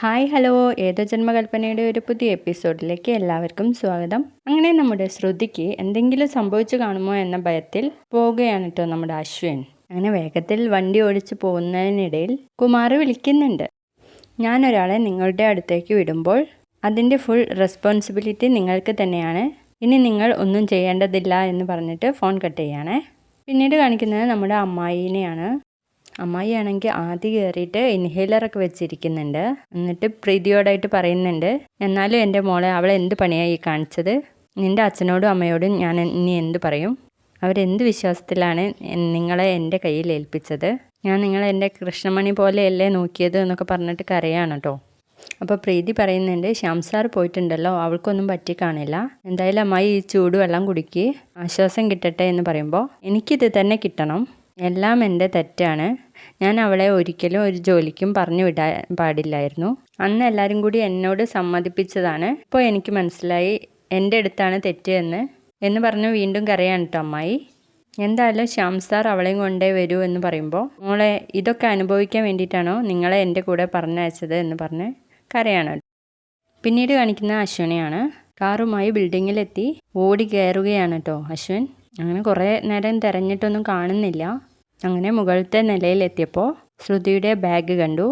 Hi hello. ഏതോ ജന്മകൽപ്പനയുടെ ഒരു പുതിയ എപ്പിസോഡിലേക്ക് എല്ലാവർക്കും സ്വാഗതം. അങ്ങനെ നമ്മുടെ ശ്രുതിക്ക് എന്തെങ്കിലും സംഭവിച്ചു കാണുമോ എന്ന ഭയത്തിൽ പോവുകയാണ് കേട്ടോ നമ്മുടെ അശ്വിൻ. അങ്ങനെ വേഗത്തിൽ വണ്ടി ഓടിച്ചു പോകുന്നതിനിടയിൽ കുമാർ വിളിക്കുന്നുണ്ട്. ഞാനൊരാളെ നിങ്ങളുടെ അടുത്തേക്ക് വിടുമ്പോൾ അതിന്റെ ഫുൾ റെസ്പോൺസിബിലിറ്റി നിങ്ങൾക്ക് തന്നെയാണ്. ഇനി നിങ്ങൾ ഒന്നും ചെയ്യേണ്ടതില്ല എന്ന് പറഞ്ഞിട്ട് ഫോൺ കട്ട് ചെയ്യണേ. പിന്നീട് കാണിക്കുന്നത് നമ്മുടെ അമ്മായിനെയാണ്. അമ്മായി ആണെങ്കിൽ ആദ്യം കയറിയിട്ട് ഇൻഹേലറൊക്കെ വെച്ചിരിക്കുന്നുണ്ട്. എന്നിട്ട് പ്രീതിയോടായിട്ട് പറയുന്നുണ്ട്. എന്നാലും എന്റെ മോളെ അവൾ എന്ത് പണിയായി കാണിച്ചത്? നിന്റെ അച്ഛനോടും അമ്മയോടും ഞാൻ ഇനി എന്ത് പറയും? അവരെന്ത് വിശ്വാസത്തിലാണ് നിങ്ങളെ എന്റെ കയ്യിൽ ഏൽപ്പിച്ചത്? ഞാൻ നിങ്ങളെ എന്റെ കൃഷ്ണമണി പോലെയല്ലേ നോക്കിയത് എന്നൊക്കെ പറഞ്ഞിട്ട് കരയാണ് കേട്ടോ. അപ്പോൾ പ്രീതി പറയുന്നുണ്ട് ശ്യാം സാർ പോയിട്ടുണ്ടല്ലോ അവൾക്കൊന്നും പറ്റി കാണില്ല എന്തായാലും അമ്മായി ഈ ചൂടുവെള്ളം കുടിക്ക് ആശ്വാസം കിട്ടട്ടെ എന്ന് പറയുമ്പോൾ എനിക്കിത് തന്നെ കിട്ടണം. എല്ലാം എന്റെ തെറ്റാണ്. ഞാൻ അവളെ ഒരിക്കലും ഒരു ജോലിക്കും പറഞ്ഞു വിടാൻ പാടില്ലായിരുന്നു. അന്ന് എല്ലാവരും കൂടി എന്നോട് സമ്മതിപ്പിച്ചതാണ്. ഇപ്പോൾ എനിക്ക് മനസ്സിലായി എന്റെ അടുത്താണ് തെറ്റ് എന്ന്. എന്ന് പറഞ്ഞ് വീണ്ടും കരയാണ് കേട്ടോ അമ്മായി. എന്തായാലും ശ്യാം സാർ അവളെയും കൊണ്ടേ വരൂ എന്ന് പറയുമ്പോൾ മോളെ ഇതൊക്കെ അനുഭവിക്കാൻ വേണ്ടിയിട്ടാണോ നിങ്ങളെ എന്റെ കൂടെ പറഞ്ഞയച്ചത് എന്ന് പറഞ്ഞ് കരയാണ് പിന്നീട് കാണിക്കുന്ന അശ്വിനെയാണ്. കാറുമായി ബിൽഡിങ്ങിലെത്തി ഓടി കയറുകയാണ് കേട്ടോ അശ്വിൻ. അങ്ങനെ കുറേ നേരം തിരഞ്ഞിട്ടൊന്നും കാണുന്നില്ല. അങ്ങനെ മുകളിലത്തെ നിലയിലെത്തിയപ്പോൾ ശ്രുതിയുടെ ബാഗ് കണ്ടു.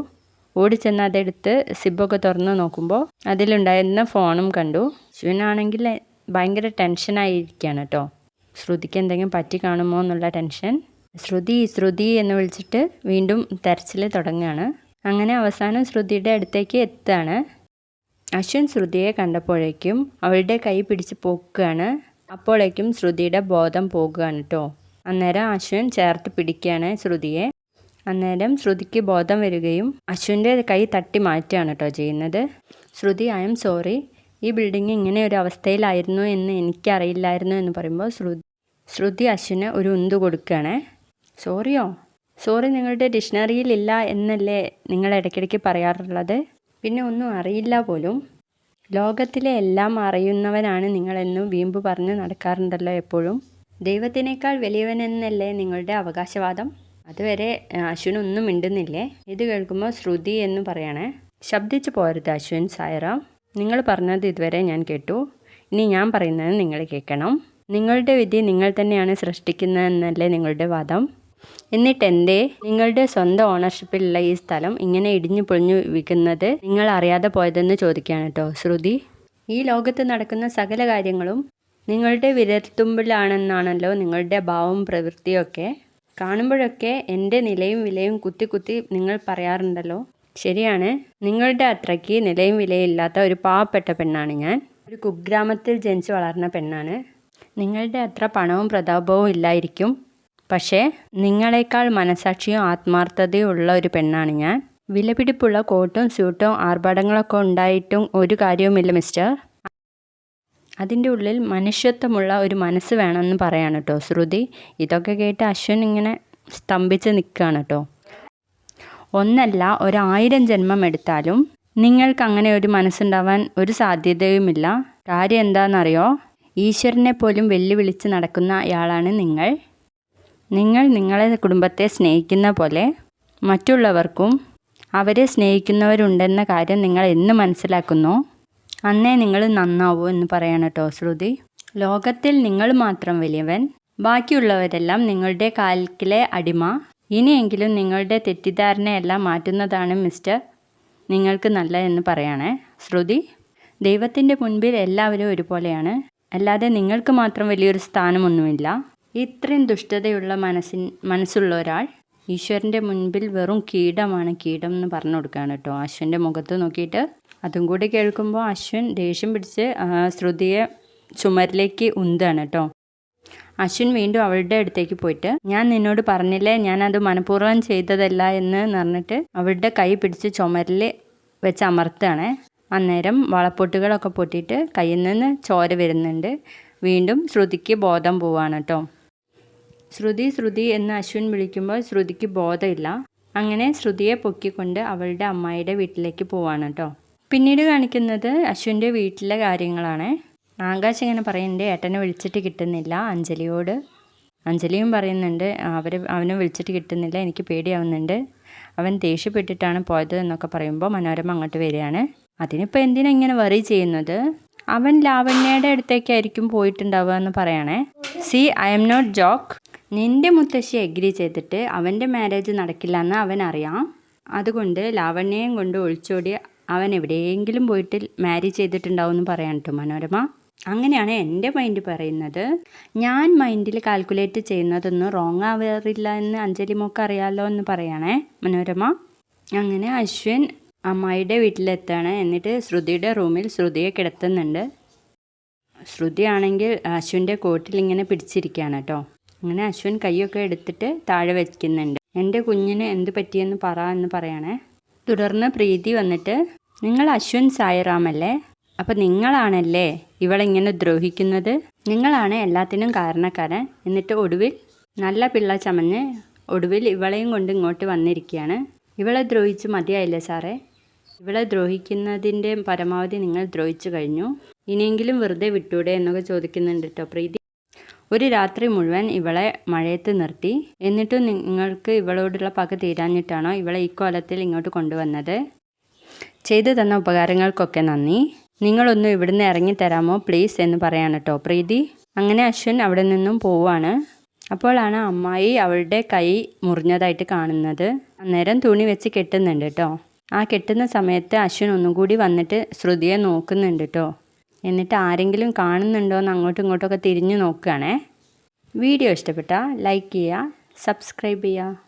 ഓടിച്ചെന്ന് അതെടുത്ത് സിബൊക്കെ തുറന്ന് നോക്കുമ്പോൾ അതിലുണ്ടായിരുന്ന ഫോണും കണ്ടു. ശിവനാണെങ്കിൽ ഭയങ്കര ടെൻഷനായിരിക്കുകയാണ് കേട്ടോ. ശ്രുതിക്ക് എന്തെങ്കിലും പറ്റി കാണുമോ എന്നുള്ള ടെൻഷൻ. ശ്രുതി ശ്രുതി എന്ന് വിളിച്ചിട്ട് വീണ്ടും തെരച്ചിൽ തുടങ്ങുകയാണ് അങ്ങനെ അവസാനം ശ്രുതിയുടെ അടുത്തേക്ക് എത്തുകയാണ് അശ്വിൻ ശ്രുതിയെ കണ്ടപ്പോഴേക്കും അവളുടെ കൈ പിടിച്ച് പോക്കുകയാണ്. അപ്പോഴേക്കും ശ്രുതിയുടെ ബോധം പോകുകയാണ് കേട്ടോ. അന്നേരം അശ്വൻ ചേർത്ത് പിടിക്കുകയാണ് ശ്രുതിയെ. അന്നേരം ശ്രുതിക്ക് ബോധം വരികയും അശ്വിന്റെ കൈ തട്ടി മാറ്റുകയാണ് കേട്ടോ ചെയ്യുന്നത്. Shruti I am sorry. ഈ ബിൽഡിംഗ് ഇങ്ങനെ ഒരു അവസ്ഥയിലായിരുന്നു എന്ന് എനിക്കറിയില്ലായിരുന്നു എന്ന് പറയുമ്പോൾ ശ്രുതി ശ്രുതി അശ്വിന് ഒരു ഉന്ത് കൊടുക്കുകയാണ്. സോറിയോ? സോറി നിങ്ങളുടെ ഡിക്ഷണറിയിൽ ഇല്ല എന്നല്ലേ നിങ്ങൾ ഇടയ്ക്കിടയ്ക്ക് പറയാറുള്ളത്? പിന്നെ ഒന്നും അറിയില്ല പോലും. ലോകത്തിലെ എല്ലാം അറിയുന്നവനാണ് നിങ്ങളെന്നും വീമ്പ് പറഞ്ഞ് നടക്കാറുണ്ടല്ലോ എപ്പോഴും. ദൈവത്തിനേക്കാൾ വലിയവനെന്നല്ലേ നിങ്ങളുടെ അവകാശവാദം? അതുവരെ അശ്വിനൊന്നും മിണ്ടുന്നില്ലേ? ഇത് കേൾക്കുമ്പോൾ ശ്രുതി എന്ന് പറയണേ. ശബ്ദിച്ചു പോരുത് അശ്വിൻ സായറാം. നിങ്ങൾ പറഞ്ഞത് ഇതുവരെ ഞാൻ കേട്ടു. ഇനി ഞാൻ പറയുന്നത് നിങ്ങൾ കേൾക്കണം. നിങ്ങളുടെ വിധി നിങ്ങൾ തന്നെയാണ് സൃഷ്ടിക്കുന്നതെന്നല്ലേ നിങ്ങളുടെ വാദം? എന്നിട്ട് എന്തേ നിങ്ങളുടെ സ്വന്തം ഓണർഷിപ്പിലുള്ള ഈ സ്ഥലം ഇങ്ങനെ ഇടിഞ്ഞു പൊളിഞ്ഞു വിൽക്കുന്നത് നിങ്ങൾ അറിയാതെ പോയതെന്ന് ചോദിക്കുകയാണ് കേട്ടോ ശ്രുതി. ഈ ലോകത്ത് നടക്കുന്ന സകല കാര്യങ്ങളും നിങ്ങളുടെ വിരൽത്തുമ്പിലാണെന്നാണല്ലോ നിങ്ങളുടെ ഭാവവും പ്രവൃത്തിയൊക്കെ. കാണുമ്പോഴൊക്കെ എന്റെ നിലയും വിലയും കുത്തി കുത്തി നിങ്ങൾ പറയാറുണ്ടല്ലോ. ശരിയാണ്. നിങ്ങളുടെ അത്രയ്ക്ക് നിലയും വിലയില്ലാത്ത ഒരു പാവപ്പെട്ട പെണ്ണാണ് ഞാൻ. ഒരു കുഗ്രാമത്തിൽ ജനിച്ചു വളർന്ന പെണ്ണാണ്. നിങ്ങളുടെ അത്ര പണവും പ്രതാപവും ഇല്ലായിരിക്കും. പക്ഷേ നിങ്ങളെക്കാൾ മനസാക്ഷിയും ആത്മാർത്ഥതയും ഉള്ള ഒരു പെണ്ണാണ് ഞാൻ. വിലപിടിപ്പുള്ള കോട്ടും സ്യൂട്ടും ആർഭാടങ്ങളൊക്കെ ഉണ്ടായിട്ടും ഒരു കാര്യവുമില്ല മിസ്റ്റർ. അതിന്റെ ഉള്ളിൽ മനുഷ്യത്വമുള്ള ഒരു മനസ്സ് വേണമെന്ന് പറയാണ് കേട്ടോ ശ്രുതി. ഇതൊക്കെ കേട്ട് അശ്വൻ ഇങ്ങനെ സ്തംഭിച്ച് നിൽക്കുകയാണ് കേട്ടോ ഒന്നല്ല ഒരായിരം ജന്മം എടുത്താലും നിങ്ങൾക്ക് അങ്ങനെ ഒരു മനസ്സുണ്ടാവാൻ ഒരു സാധ്യതയുമില്ല. കാര്യം എന്താണെന്നറിയോ? ഈശ്വരനെ പോലും വെല്ലുവിളിച്ച് നടക്കുന്ന ആളാണ് നിങ്ങൾ. നിങ്ങൾ നിങ്ങളെ കുടുംബത്തെ സ്നേഹിക്കുന്ന പോലെ മറ്റുള്ളവർക്കും അവരെ സ്നേഹിക്കുന്നവരുണ്ടെന്ന കാര്യം നിങ്ങൾ എന്ന് മനസ്സിലാക്കുന്നോ? അന്നേ നിങ്ങൾ നന്നാവൂ എന്ന് പറയണം കേട്ടോ ശ്രുതി. ലോകത്തിൽ നിങ്ങൾ മാത്രം വലിയവൻ. ബാക്കിയുള്ളവരെല്ലാം നിങ്ങളുടെ കാൽക്കിലെ അടിമ. ഇനിയെങ്കിലും നിങ്ങളുടെ തെറ്റിദ്ധാരണയെല്ലാം മാറ്റുന്നതാണ് മിസ്റ്റർ നിങ്ങൾക്ക് നല്ല എന്ന് പറയണേ ശ്രുതി. ദൈവത്തിന്റെ മുൻപിൽ എല്ലാവരും ഒരുപോലെയാണ്. അല്ലാതെ നിങ്ങൾക്ക് മാത്രം വലിയൊരു സ്ഥാനമൊന്നുമില്ല. ഇത്രയും ദുഷ്ടതയുള്ള മനസ്സിൻ മനസ്സുള്ള ഒരാൾ ഈശ്വരന്റെ മുൻപിൽ വെറും കീടമാണ് കീടം എന്ന് പറഞ്ഞു കൊടുക്കുകയാണ് കേട്ടോ. അശ്വന്റെ മുഖത്ത് നോക്കിയിട്ട് അതും കൂടി കേൾക്കുമ്പോൾ അശ്വിൻ ദേഷ്യം പിടിച്ച് ശ്രുതിയെ ചുമരിലേക്ക് ഉന്താണ് കേട്ടോ അശ്വിൻ വീണ്ടും അവളുടെ അടുത്തേക്ക് പോയിട്ട് ഞാൻ നിന്നോട് പറഞ്ഞില്ലേ ഞാൻ അത് മനഃപൂർവം ചെയ്തതല്ല എന്ന് പറഞ്ഞിട്ട് അവളുടെ കൈ പിടിച്ച് ചുമരിൽ വെച്ച് അമർത്താണ് അന്നേരം വളപ്പൊട്ടുകളൊക്കെ പൊട്ടിയിട്ട് കയ്യിൽ നിന്ന് ചോര വരുന്നുണ്ട്. വീണ്ടും ശ്രുതിക്ക് ബോധം പോവാണ് കേട്ടോ ശ്രുതി ശ്രുതി എന്ന് അശ്വിൻ വിളിക്കുമ്പോൾ ശ്രുതിക്ക് ബോധമില്ല. അങ്ങനെ ശ്രുതിയെ പൊക്കിക്കൊണ്ട് അവളുടെ അമ്മായിയുടെ വീട്ടിലേക്ക് പോവാണ് കേട്ടോ പിന്നീട് കാണിക്കുന്നത് അശ്വിന്റെ വീട്ടിലെ കാര്യങ്ങളാണ്. ആകാശ് ഇങ്ങനെ പറയുന്നുണ്ട് ഏട്ടനെ വിളിച്ചിട്ട് കിട്ടുന്നില്ല അഞ്ജലിയോട്. അഞ്ജലിയും പറയുന്നുണ്ട് അവർ അവനെ വിളിച്ചിട്ട് കിട്ടുന്നില്ല എനിക്ക് പേടിയാവുന്നുണ്ട്. അവൻ ദേഷ്യപ്പെട്ടിട്ടാണ് പോയത് എന്നൊക്കെ പറയുമ്പോൾ മനോരമ അങ്ങോട്ട് വരികയാണ്. അതിനിപ്പോൾ എന്തിനാ ഇങ്ങനെ വറി ചെയ്യുന്നത്? അവൻ ലാവണ്യയുടെ അടുത്തേക്കായിരിക്കും പോയിട്ടുണ്ടാവുക എന്ന് പറയണേ. See I am not joke നിന്റെ മുത്തശ്ശി എഗ്രി ചെയ്തിട്ട് അവന്റെ മാരേജ് നടക്കില്ല എന്ന് അവൻ അറിയാം അതുകൊണ്ട് ലാവണ്യയും കൊണ്ട് ഒളിച്ചോടി അവൻ എവിടെയെങ്കിലും പോയിട്ട് മാരി ചെയ്തിട്ടുണ്ടാവും എന്ന് പറയാൻ കേട്ടോ മനോരമ. അങ്ങനെയാണ് എന്റെ മൈൻഡ് പറയുന്നത്. ഞാൻ മൈൻഡിൽ കാൽക്കുലേറ്റ് ചെയ്യുന്നതൊന്നും റോങ് ആവാറില്ല എന്ന് അഞ്ജലി മോക്ക് അറിയാലോ എന്ന് പറയണേ മനോരമ. അങ്ങനെ അശ്വിൻ അമ്മായിയുടെ വീട്ടിലെത്താണ്. എന്നിട്ട് ശ്രുതിയുടെ റൂമിൽ ശ്രുതിയെ കിടത്തുന്നുണ്ട്. ശ്രുതിയാണെങ്കിൽ അശ്വിന്റെ കോട്ടിൽ ഇങ്ങനെ പിടിച്ചിരിക്കുകയാണ് കേട്ടോ അങ്ങനെ അശ്വിൻ കൈയൊക്കെ എടുത്തിട്ട് താഴെ വയ്ക്കുന്നുണ്ട് എന്റെ കുഞ്ഞിന് എന്ത് പറ്റിയെന്ന് പറ എന്ന് പറയണേ. തുടർന്ന് പ്രീതി വന്നിട്ട് നിങ്ങൾ അശ്വിൻ സായിറാമല്ലേ? അപ്പം നിങ്ങളാണല്ലേ ഇവളിങ്ങനെ ദ്രോഹിക്കുന്നത്? നിങ്ങളാണ് എല്ലാത്തിനും കാരണക്കാരൻ. എന്നിട്ട് ഒടുവിൽ നല്ല പിള്ള ചമഞ്ഞ് ഒടുവിൽ ഇവളെയും കൊണ്ട് ഇങ്ങോട്ട് വന്നിരിക്കുകയാണ്. ഇവളെ ദ്രോഹിച്ച് മതിയായില്ലേ സാറേ? ഇവളെ ദ്രോഹിക്കുന്നതിന്റെ പരമാവധി നിങ്ങൾ ദ്രോഹിച്ചു കഴിഞ്ഞു. ഇനിയെങ്കിലും വെറുതെ വിട്ടൂടെ എന്നൊക്കെ ചോദിക്കുന്നുണ്ട് കേട്ടോ പ്രീതി. ഒരു രാത്രി മുഴുവൻ ഇവളെ മഴയത്ത് നിർത്തി. എന്നിട്ടും നിങ്ങൾക്ക് ഇവളോടുള്ള പക തീരാഞ്ഞിട്ടാണോ ഇവളെ ഈ കോലത്തിൽ ഇങ്ങോട്ട് കൊണ്ടുവന്നത്? ചെയ്തു തന്ന ഉപകാരങ്ങൾക്കൊക്കെ നന്ദി. നിങ്ങളൊന്നും ഇവിടുന്ന് ഇറങ്ങി തരാമോ പ്ലീസ് എന്ന് പറയാണ് കേട്ടോ പ്രീതി. അങ്ങനെ അശ്വിൻ അവിടെ നിന്നും പോവാണ് അപ്പോഴാണ് അമ്മായി അവളുടെ കൈ മുറിഞ്ഞതായിട്ട് കാണുന്നത്. അന്നേരം തുണി വെച്ച് കെട്ടുന്നുണ്ട് കേട്ടോ ആ കെട്ടുന്ന സമയത്ത് അശ്വിൻ ഒന്നും കൂടി വന്നിട്ട് ശ്രുതിയെ നോക്കുന്നുണ്ട് കേട്ടോ എന്നിട്ട് ആരെങ്കിലും കാണുന്നുണ്ടോ എന്ന് അങ്ങോട്ടും ഇങ്ങോട്ടൊക്കെ തിരിഞ്ഞു നോക്കുകയാണേ. വീഡിയോ ഇഷ്ടപ്പെട്ടാൽ ലൈക്ക് ചെയ്യുക സബ്സ്ക്രൈബ് ചെയ്യുക.